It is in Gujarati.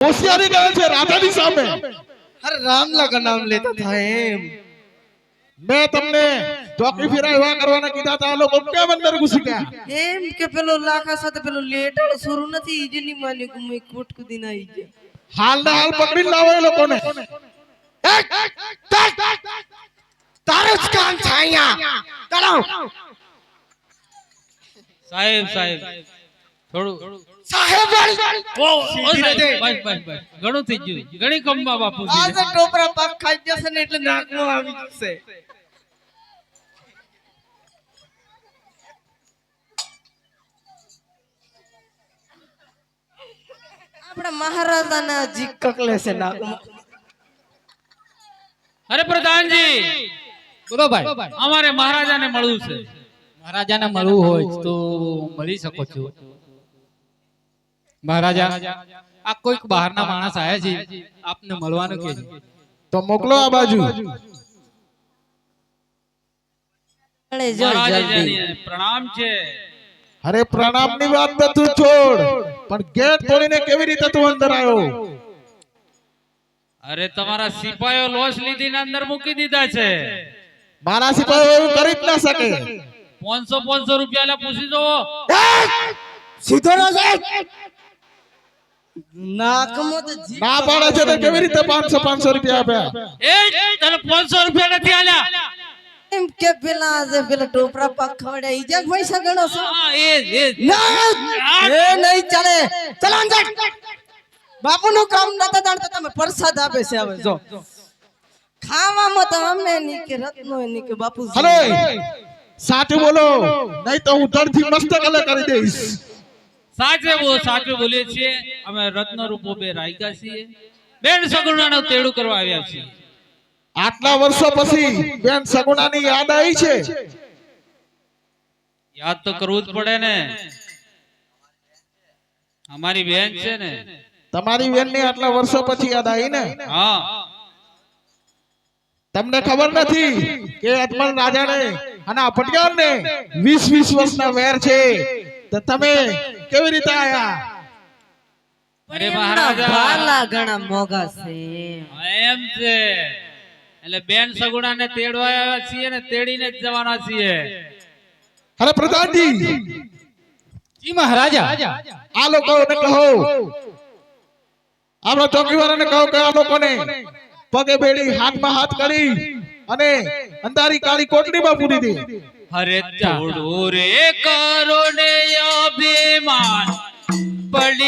હોશિયારી કરે છે રાજાની સામે અરે રામલા કા નામ લેતા था એમ મેં તમને ચોકી ફેરા એવા કરવાના કીધા હતા આ લોકો કેમ અંદર ઘૂસી ગયા એમ કે પેલો લાખા સાથે પેલો લેટાળો શરૂ નથી ઈજની માની કે મેં કોટ કુદી ના આવી ગયા હાલ ને હાલ પકડી લાવો એ લોકોને તારો જ કામ છે અહીંયા કરો સાહેબ સાહેબ થોડું સાહેબ વાળી ઓ ઓ બસ બસ બસ. ઘણું થઈ ગયું. ઘણી કમવા આ તો ટોપરા પાક ખાઈ જશે ને એટલે નાકમાં આવી જશે. આપણા મહારાજાના હજી કકલે છે નાકમાં. અરે પ્રધાનજી! બોલો ભાઈ. અમારે મહારાજાને મળવું છે. મહારાજાને મળવું હોય તો મળી શકો છો. મહારાજા આ કોઈક બહારના માણસ આયા છે આપને મળવાનું કે તો મોકલો આ બાજુ. પ્રણામ છે. અરે પ્રણામની વાત તો તું છોડ. પણ ગેટ તોડીને કેવી રીતે તું અંદર આવ્યો? અરે તમારા સિપાયો લોસ લીધીને અંદર મૂકી દીધા છે. મારા સિપાયો એવું કરી જ ના શકે. પાંચસો પાંચસો રૂપિયા લે પૂછી જો સીધો ના સાહેબ ના પાડે છે તો કેવી રીતે પાંચસો પાંચસો રૂપિયા આપ્યા? એ તને પાંચસો રૂપિયા નથી આલ્યા? એમ કે પેલા પેલા ટોપરા પાક ખવડે ઈ જ પૈસા ગણો છો? હા, એ એ. ના! એ નહીં ચાલે. ચલો અંદર બાપુનું કામ નતા જાણતા તમે પ્રસાદ આપે છે હવે જો. ખાવામાં તો અમે નહીં કે રત્નો નહીં કે બાપુ હલો! સાચું બોલો. નહીં તો હું મસ્તક અલગ કરી દઈશ. સાચે બો સાચું બોલીએ છીએ. અમે રત્ન રૂપો બે રાયકા છીએ. બેન સગુણાનું તેડું કરવા આવ્યા છીએ. આટલા વર્ષો પછી બેન સગુણાની યાદ આવી છે? યાદ તો કરવું જ પડે ને. અમારી બેન છે ને. તમારી બેનની આટલા વર્ષો પછી યાદ આવી ને? હા. તમને ખબર નથી કે અજમલ રાજાને અને આ પટિયારને 20 20 વર્ષના વેર છે. તો તમે કેવી રીતે આયા? અરે મહારાજા ભાલા ઘણા મોગા છે. એમ છે. એટલે બેન સગુણાને તેડવા આવ્યા છીએ ને તેડીને જ જવાના છીએ. અરે પ્રધાનજી. જી મહારાજા. આ લોકોને કહો. આપણા ચોકીવાળાને કહો કે આ લોકોને પગે બેડી હાથમાં હાથ કરી અને અંધારી કાળી કોટડીમાં પૂરી દે. અરે થોડું રે કરો ને અભિમાન. પડિયાર